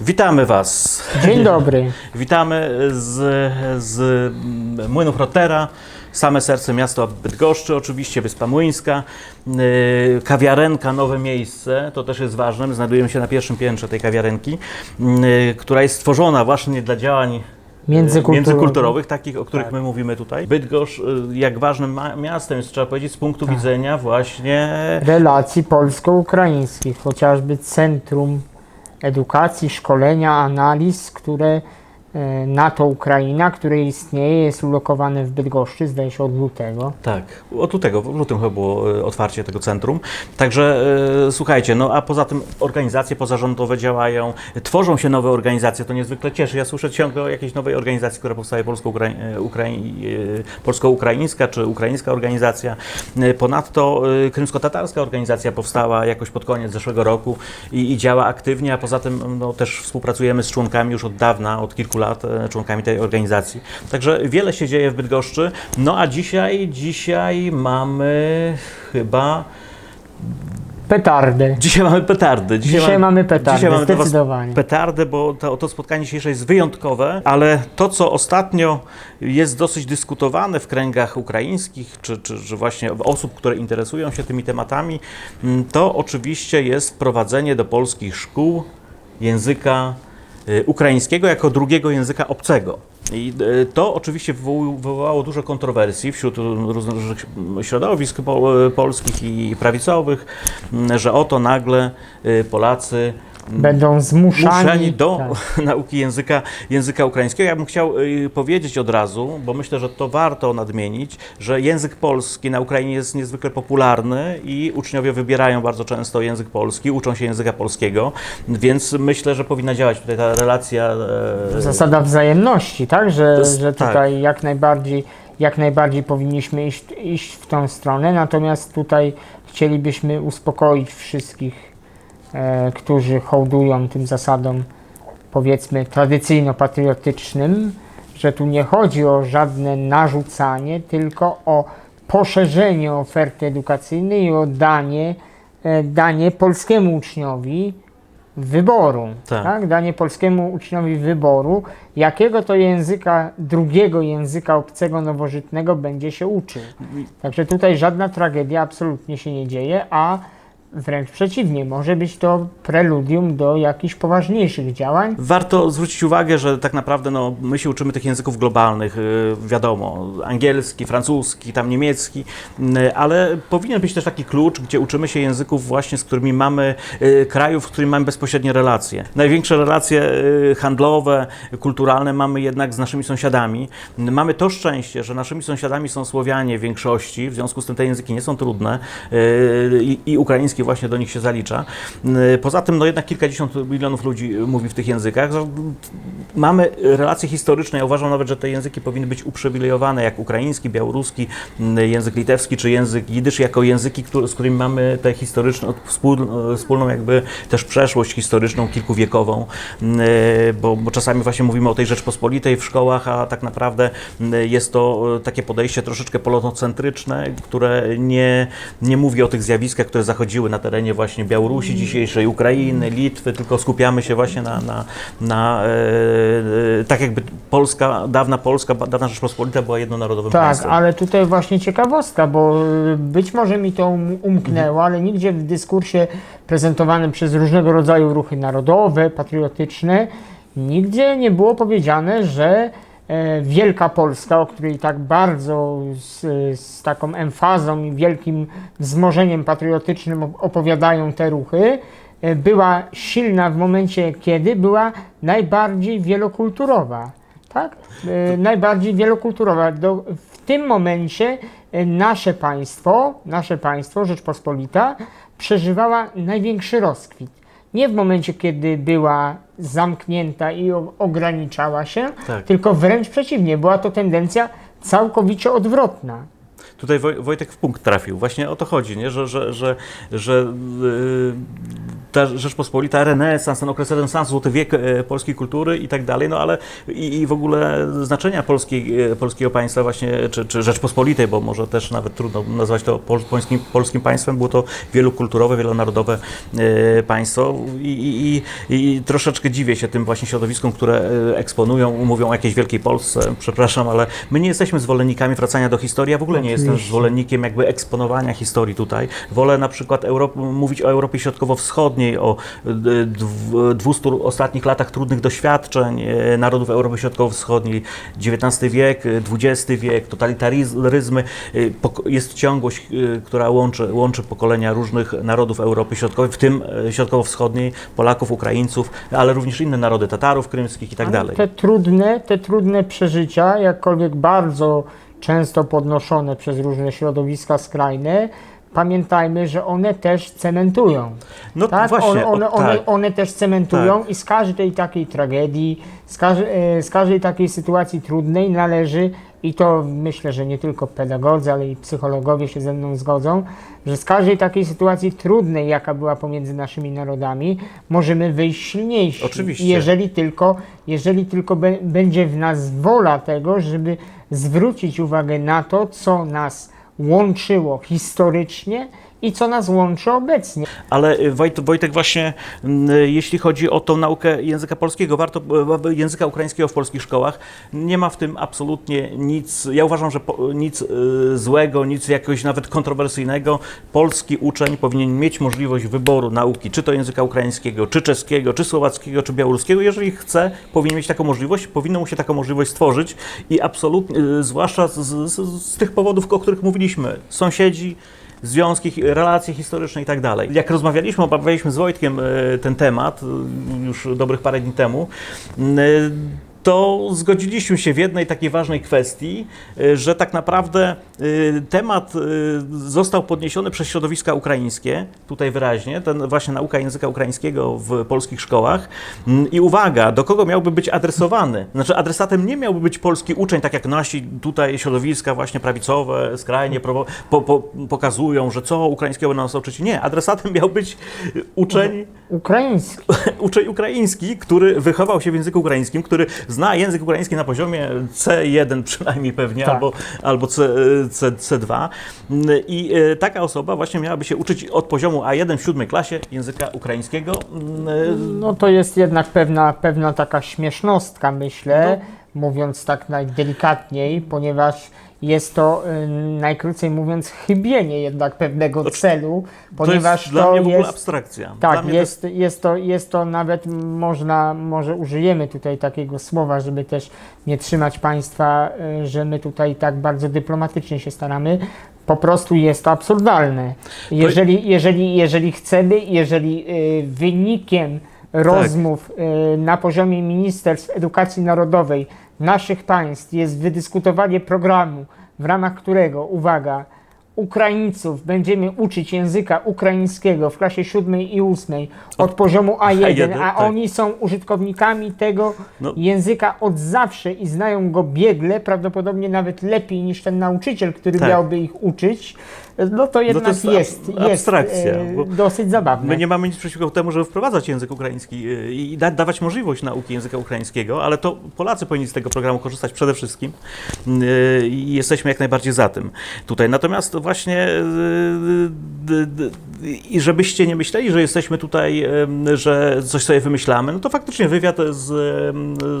Witamy Was. Dzień dobry. Witamy z, z Młynów Rotera. Same serce miasta Bydgoszczy, oczywiście Wyspa Młyńska, yy, kawiarenka Nowe Miejsce, to też jest ważne, znajdujemy się na pierwszym piętrze tej kawiarenki, yy, która jest stworzona właśnie dla działań yy, Międzykulturowych. międzykulturowych, takich, o których Tak. my mówimy tutaj. Bydgoszcz, jak ważnym miastem jest, trzeba powiedzieć, z punktu Tak. widzenia właśnie Relacji polsko-ukraińskich, chociażby Centrum Edukacji, Szkolenia, Analiz, które e, NATO Ukraina, które istnieje, jest ulokowane w Bydgoszczy, zdaje się od lutego. Tak, od lutego, w lutym chyba było e, otwarcie tego centrum. Także e, słuchajcie, no a poza tym organizacje pozarządowe działają, tworzą się nowe organizacje, to niezwykle cieszy. Ja słyszę ciągle o jakiejś nowej organizacji, która powstaje e, ukrai- polsko-ukraińska czy ukraińska organizacja. Ponadto krymsko-tatarska organizacja powstała jakoś pod koniec zeszłego roku i, i działa aktywnie, a poza tym no, też współpracujemy z członkami już od dawna, od kilku lat, e, członkami tej organizacji. Także wiele się dzieje w Bydgoszczy. No a dzisiaj, dzisiaj mamy chyba, Petardy. dzisiaj mamy petardy. Dzisiaj mamy petardy, dzisiaj mamy zdecydowanie. petardę, bo to, to spotkanie dzisiejsze jest wyjątkowe, ale to, co ostatnio jest dosyć dyskutowane w kręgach ukraińskich, czy, czy, czy właśnie osób, które interesują się tymi tematami, mm, to oczywiście jest wprowadzenie do polskich szkół języka ukraińskiego jako drugiego języka obcego. I y, to oczywiście wywoł- wywołało dużo kontrowersji wśród różnych środowisk po- polskich i prawicowych, mm, że oto nagle y, Polacy Będą zmuszani, zmuszeni do tak. nauki języka, języka ukraińskiego. Ja bym chciał y, powiedzieć od razu, bo myślę, że to warto nadmienić, że język polski na Ukrainie jest niezwykle popularny i uczniowie wybierają bardzo często język polski, uczą się języka polskiego, więc myślę, że powinna działać tutaj ta relacja. e, Zasada wzajemności, tak? Że, jest- że tak. tutaj jak najbardziej, jak najbardziej powinniśmy iść, iść w tą stronę, natomiast tutaj chcielibyśmy uspokoić wszystkich, którzy hołdują tym zasadom, powiedzmy, tradycyjno-patriotycznym, że tu nie chodzi o żadne narzucanie, tylko o poszerzenie oferty edukacyjnej i o danie, e, danie polskiemu uczniowi wyboru, Tak. tak. Danie polskiemu uczniowi wyboru, jakiego to języka, drugiego języka obcego, nowożytnego będzie się uczył. Także tutaj żadna tragedia absolutnie się nie dzieje, a wręcz przeciwnie, może być to preludium do jakichś poważniejszych działań. Warto zwrócić uwagę, że tak naprawdę no, my się uczymy tych języków globalnych, y, wiadomo, angielski, francuski, tam niemiecki, y, ale powinien być też taki klucz, gdzie uczymy się języków właśnie, z którymi mamy, y, krajów, z którymi mamy bezpośrednie relacje. Największe relacje handlowe, kulturalne mamy jednak z naszymi sąsiadami. Mamy to szczęście, że naszymi sąsiadami są Słowianie w większości, w związku z tym te języki nie są trudne i, i ukraiński właśnie do nich się zalicza. Y, Poza tym no jednak kilkadziesiąt milionów ludzi mówi w tych językach. Mamy relacje historyczne. Ja uważam nawet, że te języki powinny być uprzywilejowane, jak ukraiński, białoruski, y, język litewski czy język jidysz, jako języki, z którymi mamy tę historyczną, y, wspólną jakby też przeszłość historyczną, kilkuwiekową, bo, bo czasami właśnie mówimy o tej Rzeczpospolitej w szkołach, a tak naprawdę jest to takie podejście troszeczkę polonocentryczne, które nie, nie mówi o tych zjawiskach, które zachodziły na terenie właśnie Białorusi dzisiejszej, Ukrainy, Litwy, tylko skupiamy się właśnie na, na, na e, e, tak jakby Polska, dawna Polska, dawna Rzeczpospolita była jednonarodowym Tak, państwem. ale tutaj właśnie ciekawostka, bo y, być może mi to um- umknęło, ale nigdzie w dyskursie prezentowanym przez różnego rodzaju ruchy narodowe, patriotyczne, nigdzie nie było powiedziane, że e, Wielka Polska, o której tak bardzo z, z taką emfazą i wielkim wzmożeniem patriotycznym op- opowiadają te ruchy, e, była silna w momencie, kiedy była najbardziej wielokulturowa. Tak? E, najbardziej wielokulturowa. Do, w tym momencie e, nasze państwo, nasze państwo, Rzeczpospolita, przeżywała największy rozkwit. Nie w momencie, kiedy była zamknięta i ograniczała się, Tak. tylko wręcz przeciwnie, była to tendencja całkowicie odwrotna. Tutaj Woj- Wojtek w punkt trafił. Właśnie o to chodzi, nie? że, że, że, że yy, ta Rzeczpospolita, renesans, ten okres renesansu, złoty wiek e, polskiej kultury i tak dalej, no ale i, i w ogóle znaczenia polskiej, e, polskiego państwa właśnie, czy, czy Rzeczpospolitej, bo może też nawet trudno nazwać to pol, polskim, polskim państwem, było to wielokulturowe, wielonarodowe e, państwo i, i, i, troszeczkę dziwię się tym właśnie środowiskom, które eksponują, mówią o jakiejś Wielkiej Polsce, przepraszam, ale my nie jesteśmy zwolennikami wracania do historii, ja w ogóle nie jestem Oczywiście. zwolennikiem jakby eksponowania historii tutaj. Wolę na przykład Europ- mówić o Europie Środkowo-Wschodniej, o e, dw- 200 ostatnich latach trudnych doświadczeń e, narodów Europy Środkowo-Wschodniej, XIX wiek, e, XX wiek, totalitaryzmy. e, Jest ciągłość, e, która łączy, łączy pokolenia różnych narodów Europy Środkowej, w tym e, Środkowo-Wschodniej, Polaków, Ukraińców, ale również inne narody, Tatarów krymskich i tak Ale dalej. Te trudne, te trudne przeżycia, jakkolwiek bardzo często podnoszone przez różne środowiska skrajne, pamiętajmy, że one też cementują. No Tak, właśnie, one, one, one, tak. one też cementują i z każdej takiej tragedii, z, e, z każdej takiej sytuacji trudnej należy, i to myślę, że nie tylko pedagodzy, ale i psychologowie się ze mną zgodzą, że z każdej takiej sytuacji trudnej, jaka była pomiędzy naszymi narodami, możemy wyjść silniejsi. Oczywiście. Jeżeli tylko, jeżeli tylko będzie w nas wola tego, żeby zwrócić uwagę na to, co nas łączyło historycznie i co nas łączy obecnie. Ale y, Wojt, Wojtek, właśnie mm, y, jeśli chodzi o tą naukę języka polskiego, warto y, języka ukraińskiego w polskich szkołach, nie ma w tym absolutnie nic, ja uważam, że po, nic złego, nic jakoś nawet kontrowersyjnego. Polski uczeń powinien mieć możliwość wyboru nauki, czy to języka ukraińskiego, czy czeskiego, czy słowackiego, czy białoruskiego. Jeżeli chce, powinien mieć taką możliwość, powinno mu się taką możliwość stworzyć i absolutnie, zwłaszcza z, z, z tych powodów, o których mówiliśmy, sąsiedzi, związki, relacje historyczne i tak dalej. Jak rozmawialiśmy, obawialiśmy z Wojtkiem e, ten temat e, już dobrych parę dni temu, e, to zgodziliśmy się w jednej takiej ważnej kwestii, e, że tak naprawdę e, temat e, został podniesiony przez środowiska ukraińskie, tutaj wyraźnie, ten właśnie nauka języka ukraińskiego w polskich szkołach. Mm, I uwaga, do kogo miałby być adresowany? Znaczy adresatem nie miałby być polski uczeń, tak jak nasi tutaj środowiska właśnie prawicowe, skrajnie prowo- po, po, pokazują, że co ukraińskiego nas uczyć. Nie, adresatem miał być uczeń, Ukraiński. uczeń ukraiński, który wychował się w języku ukraińskim, który zna język ukraiński na poziomie C1 przynajmniej pewnie, Tak. albo, albo C, C, C2. I e, taka osoba właśnie miałaby się uczyć od poziomu A1 w siódmej klasie języka ukraińskiego. Mm, No to jest jednak pewna, pewna taka śmiesznostka, myślę, mówiąc tak najdelikatniej, ponieważ jest to y, najkrócej mówiąc chybienie jednak pewnego To- celu, To ponieważ jest dla mnie jest abstrakcja. Tak, mnie to jest, jest, to, jest to nawet można, może użyjemy tutaj takiego słowa, żeby też nie trzymać Państwa, y, że my tutaj tak bardzo dyplomatycznie się staramy. Po prostu jest to absurdalne. Jeżeli, jeżeli, jeżeli chcemy, jeżeli y, wynikiem rozmów y, na poziomie Ministerstw Edukacji Narodowej naszych państw jest wydyskutowanie programu, w ramach którego, uwaga, Ukraińców będziemy uczyć języka ukraińskiego w klasie 7 i 8 od poziomu A1, A1, a tak. oni są użytkownikami tego No. języka od zawsze i znają go biegle, prawdopodobnie nawet lepiej niż ten nauczyciel, który Tak. miałby ich uczyć, no to jednak jest jest, ab- jest, abstrakcja, e, dosyć zabawne. My nie mamy nic przeciwko temu, żeby wprowadzać język ukraiński y, i da, dawać możliwość nauki języka ukraińskiego, ale to Polacy powinni z tego programu korzystać przede wszystkim y, i jesteśmy jak najbardziej za tym tutaj. Natomiast właśnie i żebyście nie myśleli, że jesteśmy tutaj, że coś sobie wymyślamy, no to faktycznie wywiad z,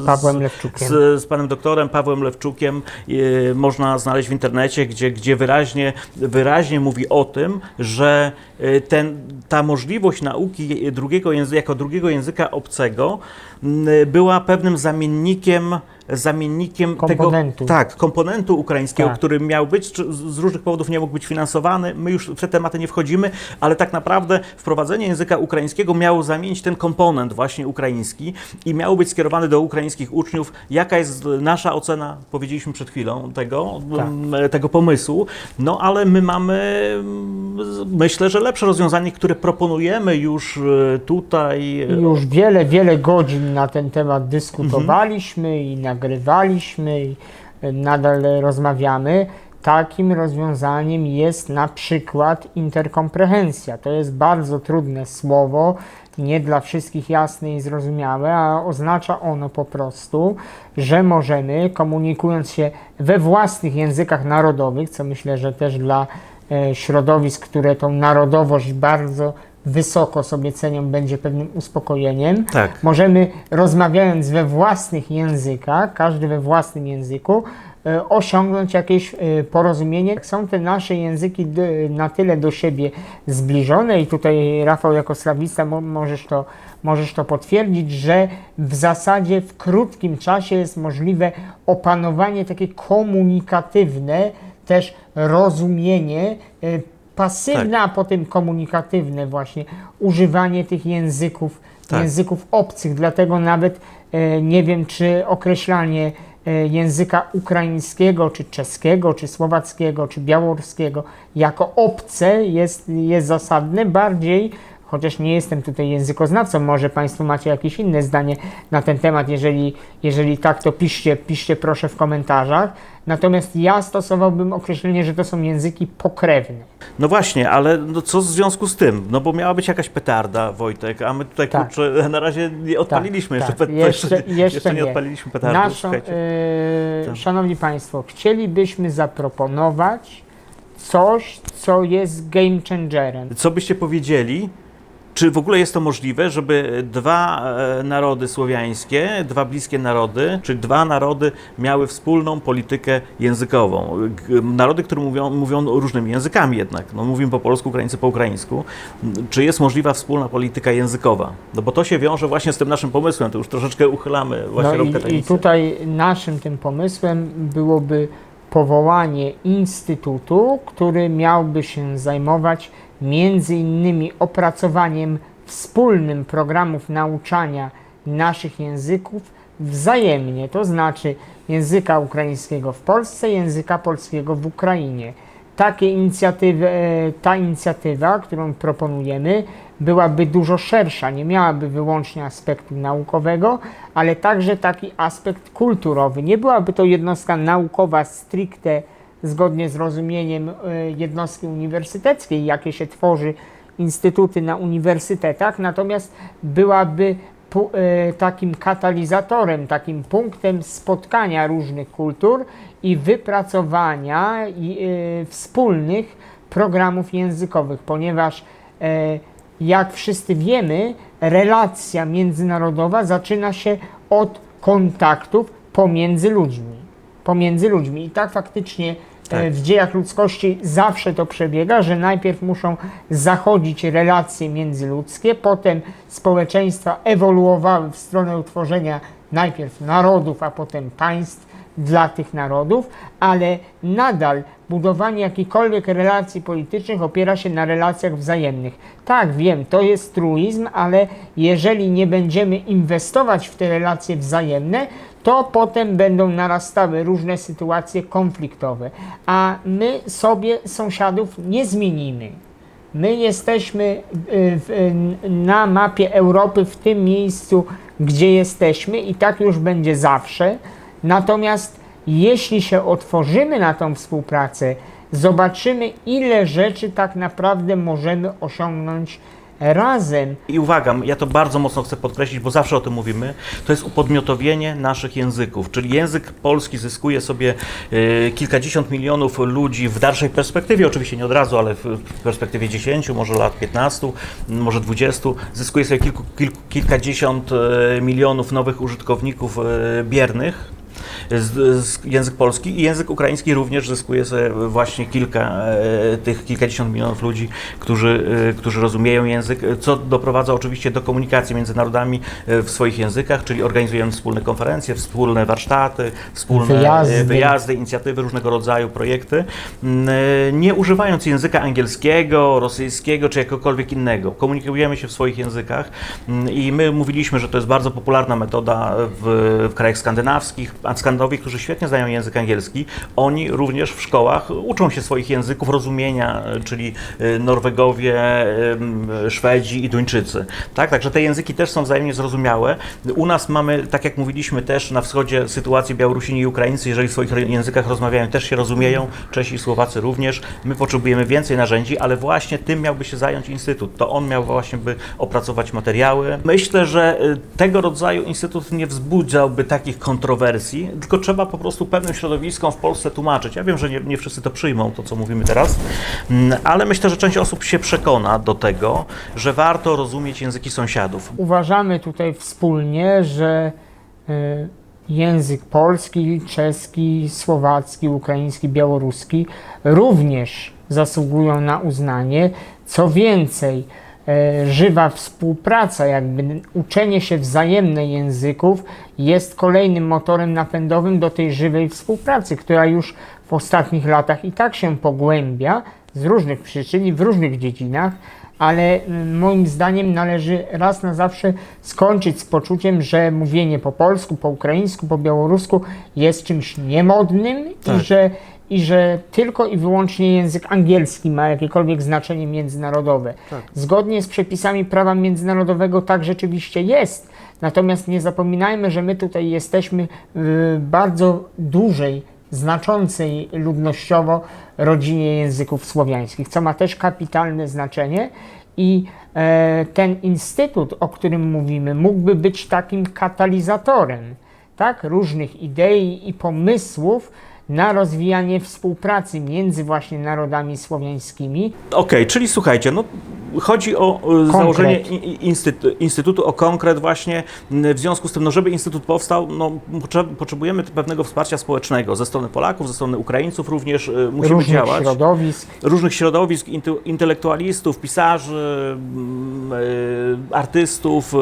z Pawłem Lewczukiem. z, z panem doktorem Pawłem Lewczukiem e, można znaleźć w internecie, gdzie, gdzie wyraźnie, wyraźnie mówi o tym, że e, ten, ta możliwość nauki drugiego języka, jako drugiego języka obcego była pewnym zamiennikiem zamiennikiem Komponentu. tego tak, komponentu ukraińskiego, Tak. który miał być, czy z różnych powodów nie mógł być finansowany. My już w te tematy nie wchodzimy, ale tak naprawdę wprowadzenie języka ukraińskiego miało zamienić ten komponent właśnie ukraiński i miało być skierowane do ukraińskich uczniów. Jaka jest nasza ocena, powiedzieliśmy przed chwilą, tego, Tak. tego pomysłu. No ale my mamy, myślę, że lepsze rozwiązanie, które proponujemy już e, tutaj. e, Już wiele, wiele godzin na ten temat dyskutowaliśmy i nagrywaliśmy i e, nadal rozmawiamy. Takim rozwiązaniem jest na przykład interkomprehensja. To jest bardzo trudne słowo, nie dla wszystkich jasne i zrozumiałe, a oznacza ono po prostu, że możemy, komunikując się we własnych językach narodowych, co myślę, że też dla e, środowisk, które tą narodowość bardzo wysoko sobie cenią, będzie pewnym uspokojeniem. Tak. Możemy rozmawiając we własnych językach, każdy we własnym języku, e, osiągnąć jakieś e, porozumienie. Są te nasze języki na tyle do siebie zbliżone i tutaj Rafał jako slawista mo- możesz to, możesz to potwierdzić, że w zasadzie w krótkim czasie jest możliwe opanowanie takie komunikatywne, też rozumienie pasywne, a potem komunikatywne właśnie, używanie tych języków, Tak. języków obcych, dlatego nawet e, nie wiem, czy określanie e, języka ukraińskiego, czy czeskiego, czy słowackiego, czy białoruskiego jako obce jest, jest zasadne, bardziej chociaż nie jestem tutaj językoznawcą, może Państwo macie jakieś inne zdanie na ten temat, jeżeli, jeżeli tak, to piszcie, piszcie proszę w komentarzach. Natomiast ja stosowałbym określenie, że to są języki pokrewne. No właśnie, ale no co w związku z tym? No bo miała być jakaś petarda, Wojtek, a my tutaj Tak. kurczę, na razie nie odpaliliśmy Tak, jeszcze, tak. pe- Jeszcze- jeszcze nie nie. odpaliliśmy petardy. Naszą, Tak. szanowni Państwo, chcielibyśmy zaproponować coś, co jest game changerem. Co byście powiedzieli? Czy w ogóle jest to możliwe, żeby dwa e, narody słowiańskie, dwa bliskie narody, czy dwa narody miały wspólną politykę językową? Narody, które mówią, mówią różnymi językami jednak. No, mówimy po polsku, Ukraińcy po ukraińsku. Czy jest możliwa wspólna polityka językowa? No bo to się wiąże właśnie z tym naszym pomysłem, to już troszeczkę uchylamy właśnie No i, I tutaj naszym tym pomysłem byłoby powołanie instytutu, który miałby się zajmować między innymi opracowaniem wspólnym programów nauczania naszych języków wzajemnie, to znaczy języka ukraińskiego w Polsce, języka polskiego w Ukrainie. Takie inicjatywy, e, ta inicjatywa, którą proponujemy, byłaby dużo szersza, nie miałaby wyłącznie aspektu naukowego, ale także taki aspekt kulturowy. Nie byłaby to jednostka naukowa stricte zgodnie z rozumieniem e, jednostki uniwersyteckiej, jakie się tworzy instytuty na uniwersytetach, natomiast byłaby e, takim katalizatorem, takim punktem spotkania różnych kultur i wypracowania e, wspólnych programów językowych, ponieważ jak wszyscy wiemy, relacja międzynarodowa zaczyna się od kontaktów pomiędzy ludźmi. Pomiędzy ludźmi. I tak faktycznie Tak. w dziejach ludzkości zawsze to przebiega, że najpierw muszą zachodzić relacje międzyludzkie, potem społeczeństwa ewoluowały w stronę utworzenia najpierw narodów, a potem państw dla tych narodów, ale nadal budowanie jakichkolwiek relacji politycznych opiera się na relacjach wzajemnych. Tak, wiem, to jest truizm, ale jeżeli nie będziemy inwestować w te relacje wzajemne, to potem będą narastały różne sytuacje konfliktowe, a my sobie sąsiadów nie zmienimy. My jesteśmy y, w, y, na mapie Europy w tym miejscu, gdzie jesteśmy i tak już będzie zawsze. Natomiast jeśli się otworzymy na tą współpracę, zobaczymy, ile rzeczy tak naprawdę możemy osiągnąć razem. I uwaga, ja to bardzo mocno chcę podkreślić, bo zawsze o tym mówimy, to jest upodmiotowienie naszych języków, czyli język polski zyskuje sobie e, kilkadziesiąt milionów ludzi w dalszej perspektywie, oczywiście nie od razu, ale w perspektywie 10, może lat 15, może 20, zyskuje sobie kilku, kilku, kilkadziesiąt e, milionów nowych użytkowników e, biernych, z, z, język polski i język ukraiński również zyskuje sobie właśnie kilka e, tych kilkadziesiąt milionów ludzi, którzy, e, którzy rozumieją język, co doprowadza oczywiście do komunikacji między narodami e, w swoich językach, czyli organizujemy wspólne konferencje, wspólne warsztaty, wspólne Wyjazdy. wyjazdy, inicjatywy, różnego rodzaju projekty, m, e, nie używając języka angielskiego, rosyjskiego czy jakiegokolwiek innego. Komunikujemy się w swoich językach m, i my mówiliśmy, że to jest bardzo popularna metoda w, w krajach skandynawskich, a Skandynawowie, którzy świetnie znają język angielski, oni również w szkołach uczą się swoich języków rozumienia, e, czyli e, Norwegowie, em, Szwedzi i Duńczycy. Tak? Także te języki też są wzajemnie zrozumiałe. U nas mamy, tak jak mówiliśmy też na wschodzie, sytuację Białorusini i Ukraińcy, jeżeli w swoich językach rozmawiają, też się rozumieją, Czesi i Słowacy również. My potrzebujemy więcej narzędzi, ale właśnie tym miałby się zająć Instytut. To on miał właśnie by opracować materiały. Myślę, że tego rodzaju Instytut nie wzbudzałby takich kontrowersji, tylko trzeba po prostu pewnym środowiskom w Polsce tłumaczyć. Ja wiem, że nie, nie wszyscy to przyjmą, to co mówimy teraz, mm, ale myślę, że część osób się przekona do tego, że warto rozumieć języki sąsiadów. Uważamy tutaj wspólnie, że e, język polski, czeski, słowacki, ukraiński, białoruski również zasługują na uznanie. Co więcej, żywa współpraca, jakby uczenie się wzajemne języków jest kolejnym motorem napędowym do tej żywej współpracy, która już w ostatnich latach i tak się pogłębia z różnych przyczyn i w różnych dziedzinach, ale moim zdaniem należy raz na zawsze skończyć z poczuciem, że mówienie po polsku, po ukraińsku, po białorusku jest czymś niemodnym Tak. i, że, i że tylko i wyłącznie język angielski ma jakiekolwiek znaczenie międzynarodowe. Tak. Zgodnie z przepisami prawa międzynarodowego tak rzeczywiście jest. Natomiast nie zapominajmy, że my tutaj jesteśmy w bardzo dużej, znaczącej ludnościowo rodzinie języków słowiańskich, co ma też kapitalne znaczenie. I e, ten instytut, o którym mówimy, mógłby być takim katalizatorem tak, różnych idei i pomysłów na rozwijanie współpracy między właśnie narodami słowiańskimi. Okej, czyli słuchajcie, no chodzi o e, założenie i- i- instytu- instytutu, o konkret właśnie. W związku z tym, no żeby instytut powstał, no potrze- potrzebujemy pewnego wsparcia społecznego ze strony Polaków, ze strony Ukraińców również e, musimy różnych działać. środowisk. Różnych środowisk, intelektualistów, pisarzy, e, artystów,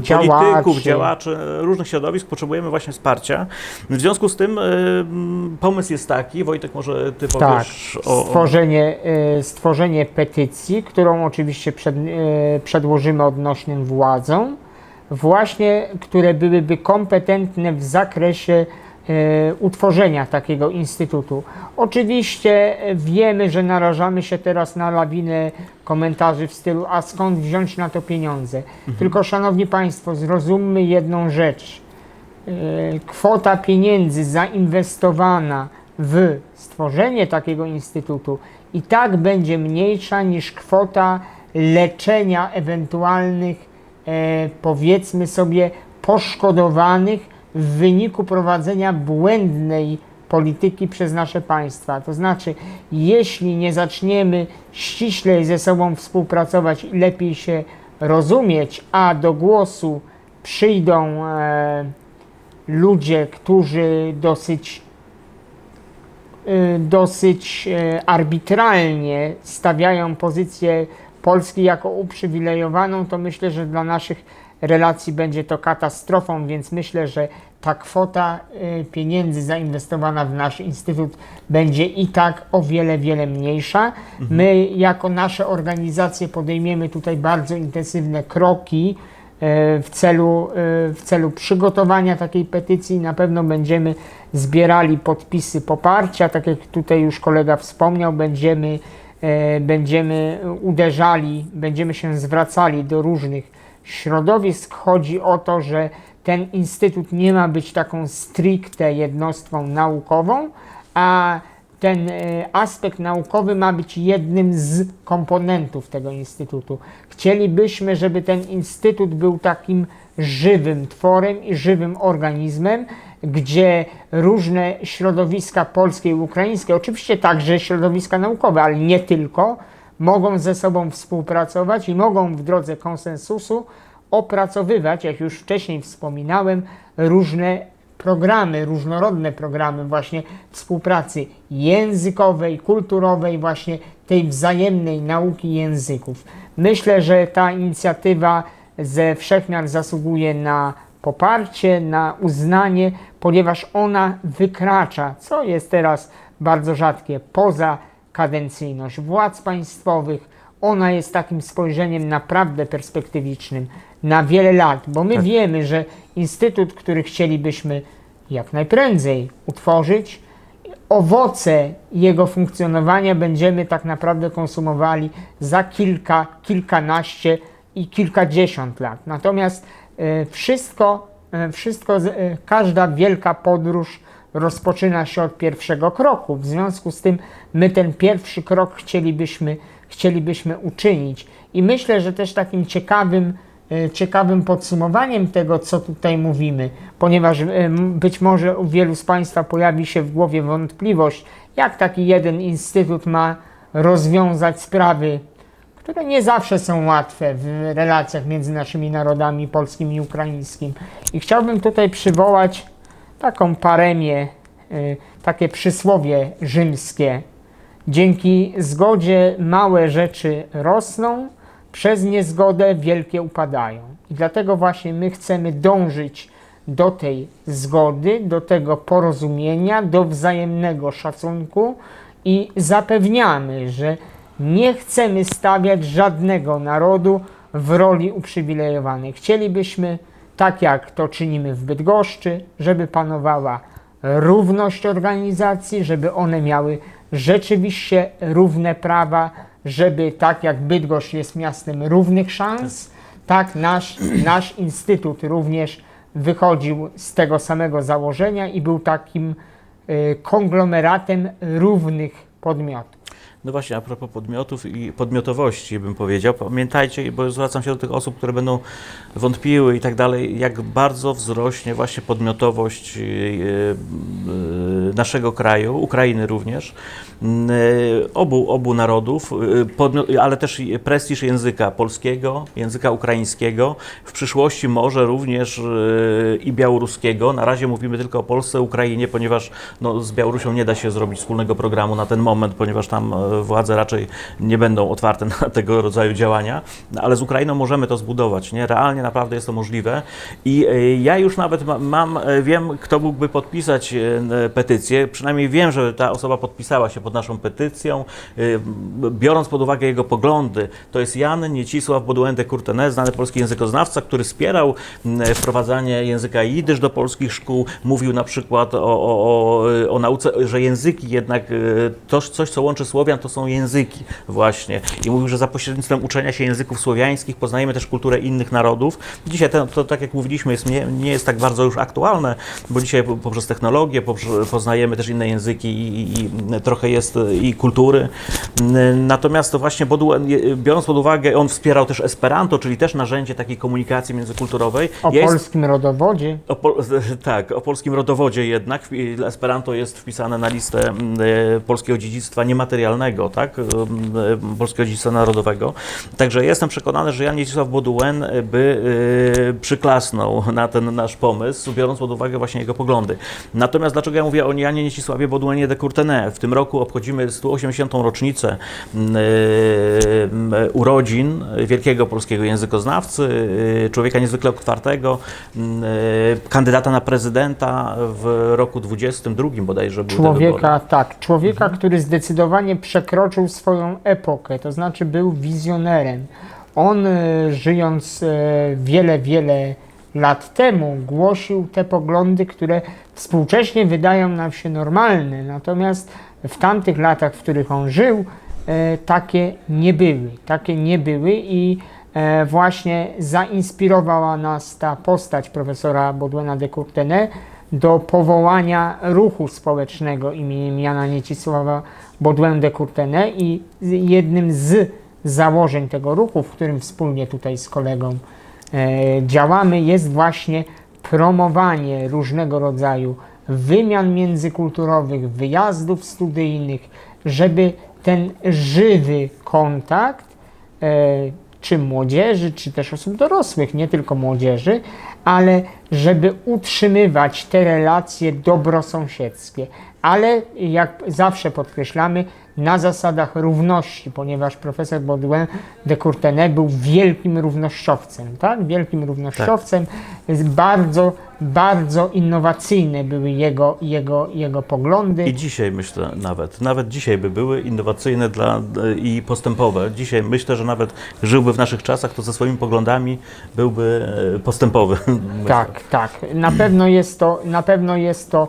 Działaczy. polityków, działaczy, różnych środowisk potrzebujemy właśnie wsparcia. W związku z tym pomysł jest taki, Wojtek może ty Tak, powiesz o... o... stworzenie, e, stworzenie petycji, którą oczywiście przed, e, przedłożymy odnośnym władzom, właśnie, które byłyby kompetentne w zakresie e, utworzenia takiego instytutu. Oczywiście wiemy, że narażamy się teraz na lawinę komentarzy w stylu, a skąd wziąć na to pieniądze? Tylko, Szanowni Państwo, zrozummy jedną rzecz. E, kwota pieniędzy zainwestowana w stworzenie takiego instytutu i tak będzie mniejsza niż kwota leczenia ewentualnych, e, powiedzmy sobie, poszkodowanych w wyniku prowadzenia błędnej polityki przez nasze państwa. To znaczy, jeśli nie zaczniemy ściślej ze sobą współpracować i lepiej się rozumieć, a do głosu przyjdą e, ludzie, którzy dosyć, y, dosyć e, arbitralnie stawiają pozycję Polski jako uprzywilejowaną, to myślę, że dla naszych relacji będzie to katastrofą, więc myślę, że ta kwota y, pieniędzy zainwestowana w nasz instytut będzie i tak o wiele, wiele mniejsza. My jako nasze organizacje podejmiemy tutaj bardzo intensywne kroki w celu, e, w celu przygotowania takiej petycji. Na pewno będziemy zbierali podpisy poparcia, tak jak tutaj już kolega wspomniał, będziemy, e, będziemy uderzali, będziemy się zwracali do różnych środowisk. Chodzi o to, że ten instytut nie ma być taką stricte jednostką naukową, a ten e, aspekt naukowy ma być jednym z komponentów tego instytutu. Chcielibyśmy, żeby ten instytut był takim żywym tworem i żywym organizmem, gdzie różne środowiska polskie i ukraińskie, oczywiście także środowiska naukowe, ale nie tylko, mogą ze sobą współpracować i mogą w drodze konsensusu opracowywać, jak już wcześniej wspominałem, różne programy, różnorodne programy właśnie współpracy językowej, kulturowej, właśnie tej wzajemnej nauki języków. Myślę, że ta inicjatywa ze wszechmiar zasługuje na poparcie, na uznanie, ponieważ ona wykracza, co jest teraz bardzo rzadkie, poza kadencyjność władz państwowych. Ona jest takim spojrzeniem naprawdę perspektywicznym na wiele lat, bo my Tak. wiemy, że instytut, który chcielibyśmy jak najprędzej utworzyć. Owoce jego funkcjonowania będziemy tak naprawdę konsumowali za kilka, kilkanaście i kilkadziesiąt lat. Natomiast e, wszystko, e, wszystko, e, każda wielka podróż rozpoczyna się od pierwszego kroku. W związku z tym my ten pierwszy krok chcielibyśmy, chcielibyśmy uczynić. I myślę, że też takim ciekawym, ciekawym podsumowaniem tego, co tutaj mówimy, ponieważ m, być może u wielu z Państwa pojawi się w głowie wątpliwość, jak taki jeden instytut ma rozwiązać sprawy, które nie zawsze są łatwe w relacjach między naszymi narodami polskim i ukraińskim. I chciałbym tutaj przywołać taką paremię, y, takie przysłowie rzymskie. Dzięki zgodzie małe rzeczy rosną, przez niezgodę wielkie upadają. I dlatego właśnie my chcemy dążyć do tej zgody, do tego porozumienia, do wzajemnego szacunku i zapewniamy, że nie chcemy stawiać żadnego narodu w roli uprzywilejowanej. Chcielibyśmy, tak jak to czynimy w Bydgoszczy, żeby panowała równość organizacji, żeby one miały rzeczywiście równe prawa, żeby tak jak Bydgoszcz jest miastem równych szans, tak nasz, nasz instytut również wychodził z tego samego założenia i był takim y, konglomeratem równych podmiotów. No właśnie, a propos podmiotów i podmiotowości bym powiedział, pamiętajcie, bo zwracam się do tych osób, które będą wątpiły i tak dalej, jak bardzo wzrośnie właśnie podmiotowość yy, yy, naszego kraju, Ukrainy również, yy, obu, obu narodów, ale też prestiż języka polskiego, języka ukraińskiego, w przyszłości może również i białoruskiego. Na razie mówimy tylko o Polsce, Ukrainie, ponieważ no, z Białorusią nie da się zrobić wspólnego programu na ten moment, ponieważ tam władze raczej nie będą otwarte na tego rodzaju działania, No, ale z Ukrainą możemy to zbudować, nie? Realnie naprawdę jest to możliwe. I e, ja już nawet ma- mam, e, wiem, kto mógłby podpisać e, petycję, przynajmniej wiem, że ta osoba podpisała się pod naszą petycją, biorąc pod uwagę jego poglądy, to jest Jan Niecisław Boduende Kurtene, znany polski językoznawca, który wspierał wprowadzanie języka jidysz do polskich szkół, mówił na przykład o, o, o, o nauce, że języki jednak, to coś co łączy Słowian, to są języki właśnie i mówił, że za pośrednictwem uczenia się języków słowiańskich poznajemy też kulturę innych narodów. Dzisiaj to, to tak jak mówiliśmy, jest, nie, nie jest tak bardzo już aktualne, bo dzisiaj po- poprzez technologię poprzez, poznajemy też inne języki i, i, i trochę jest i kultury. Natomiast to właśnie biorąc pod uwagę, on wspierał też Esperanto, czyli też narzędzie takiej komunikacji międzykulturowej. O jest- polskim rodowodzie o pol, tak, o polskim rodowodzie jednak. Esperanto jest wpisane na listę mm, e, polskiego dziedzictwa niematerialnego, tak? Polskiego dziedzictwa narodowego. Także jestem przekonany, że Jan Mieczysław Boduen by e, przyklasnął na ten nasz pomysł, biorąc pod uwagę właśnie jego poglądy. Natomiast dlaczego ja mówię o Janie Niecisławie Boduenie de Courtenay? W tym roku obchodzimy 180. rocznicę m, urodzin wielkiego polskiego językoznawcy, człowieka niezwykle otwartego, kandydata na prezydenta w roku 22 bodajże wybory. człowieka, tak, człowieka, który zdecydowanie przekroczył swoją epokę, to znaczy był wizjonerem. On e, żyjąc e, wiele, wiele lat temu głosił te poglądy, które współcześnie wydają nam się normalne, natomiast w tamtych latach, w których on żył, e, takie nie były. Takie nie były i właśnie zainspirowała nas ta postać profesora Baudouina de Courtenay do powołania ruchu społecznego imieniem Jana Niecisława De Courtenay i jednym z założeń tego ruchu, w którym wspólnie tutaj z kolegą e, działamy, jest właśnie promowanie różnego rodzaju wymian międzykulturowych, wyjazdów studyjnych, żeby ten żywy kontakt e, czy młodzieży, czy też osób dorosłych, nie tylko młodzieży, ale żeby utrzymywać te relacje dobrosąsiedzkie. Ale jak zawsze podkreślamy, na zasadach równości, ponieważ profesor Baudouin de Courtenay był wielkim równościowcem, tak? Wielkim równościowcem. Z Bardzo, bardzo innowacyjne były jego, jego, jego poglądy. I dzisiaj myślę nawet, nawet dzisiaj by były innowacyjne dla, i postępowe. Dzisiaj myślę, że nawet żyłby w naszych czasach, to ze swoimi poglądami byłby e, postępowy. Tak, tak. Na pewno jest to, na pewno jest to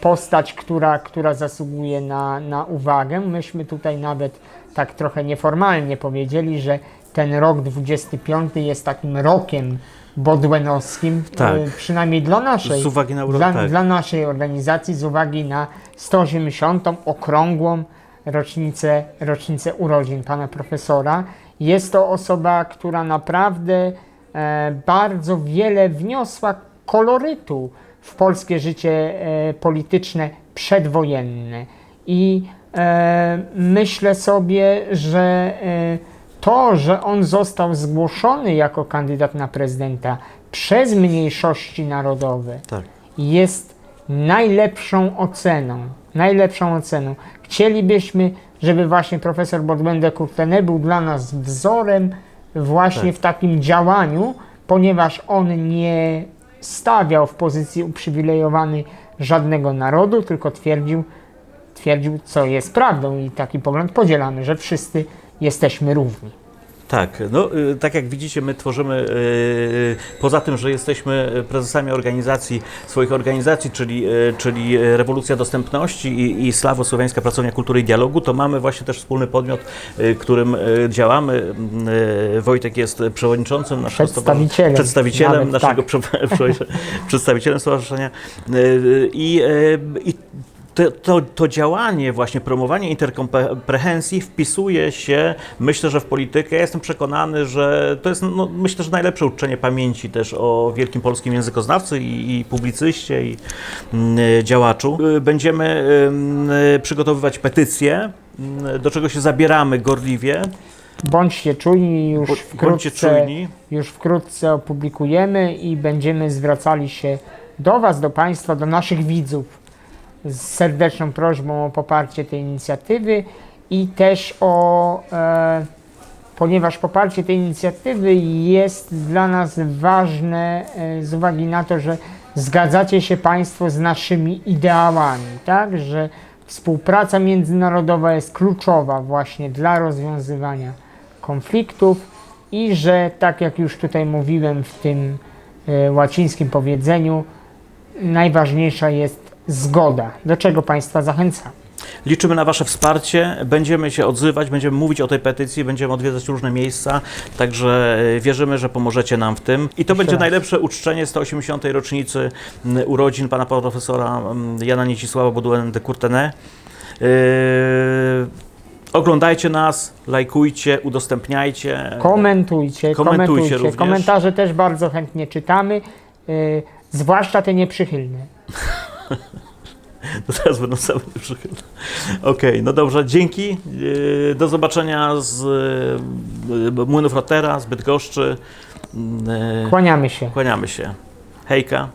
postać, która, która zasługuje na, na uwagę. Myśmy tutaj nawet tak trochę nieformalnie powiedzieli, że ten rok 25 jest takim rokiem bodłenowskim, Tak. e, przynajmniej dla naszej, na dla, tak. dla naszej organizacji, z uwagi na 180. okrągłą rocznicę, rocznicę urodzin pana profesora. Jest to osoba, która naprawdę e, bardzo wiele wniosła kolorytu w polskie życie e, polityczne przedwojenne. I e, myślę sobie, że e, to, że on został zgłoszony jako kandydat na prezydenta przez mniejszości narodowe, Tak. jest najlepszą oceną. Najlepszą oceną. Chcielibyśmy, żeby właśnie profesor Baudouin de Courtenay był dla nas wzorem właśnie Tak. w takim działaniu, ponieważ on nie stawiał w pozycji uprzywilejowanej żadnego narodu, tylko twierdził, twierdził, co jest prawdą i taki pogląd podzielamy, że wszyscy jesteśmy równi. Tak, no y, tak jak widzicie, my tworzymy, y, poza tym, że jesteśmy prezesami organizacji, swoich organizacji, czyli, y, czyli Rewolucja Dostępności i, i Slawosłowiańska Pracownia Kultury i Dialogu, to mamy właśnie też wspólny podmiot, y, którym y, działamy. Y, Wojtek jest przewodniczącym naszego Przedstawicielem. przedstawicielem Nawet naszego tak. prze- prze- przedstawicielem stowarzyszenia Y, i, y, i to, to, to działanie, właśnie promowanie interkomprehensji wpisuje się, myślę, że w politykę. Ja jestem przekonany, że to jest, no, myślę, że najlepsze uczczenie pamięci też o wielkim polskim językoznawcy i, i publicyście i mm, działaczu. Y, Będziemy ym, y, przygotowywać petycję, y, do czego się zabieramy gorliwie. Bądźcie czujni, już wkrótce czujni. już wkrótce opublikujemy i będziemy zwracali się do Was, do Państwa, do naszych widzów z serdeczną prośbą o poparcie tej inicjatywy i też o, e, ponieważ poparcie tej inicjatywy jest dla nas ważne e, z uwagi na to, że zgadzacie się Państwo z naszymi ideałami, tak, że współpraca międzynarodowa jest kluczowa właśnie dla rozwiązywania konfliktów i że tak jak już tutaj mówiłem w tym e, łacińskim powiedzeniu, najważniejsza jest zgoda, do czego Państwa zachęcam. Liczymy na Wasze wsparcie, będziemy się odzywać, będziemy mówić o tej petycji, będziemy odwiedzać różne miejsca, także e, wierzymy, że pomożecie nam w tym. I to będzie raz. najlepsze uczczenie 180. rocznicy urodzin pana profesora Jana Niecisława Baudouin de Courtenay. Yy, oglądajcie nas, lajkujcie, udostępniajcie. Komentujcie, Komentujcie komentujcie. również. Komentarze też bardzo chętnie czytamy, y, zwłaszcza te nieprzychylne. To teraz będą same przychylne. Okej, no dobrze, dzięki. Yy, Do zobaczenia z yy, Młynów Rotera, z Bydgoszczy. Yy, Kłaniamy się. Kłaniamy się. Hejka.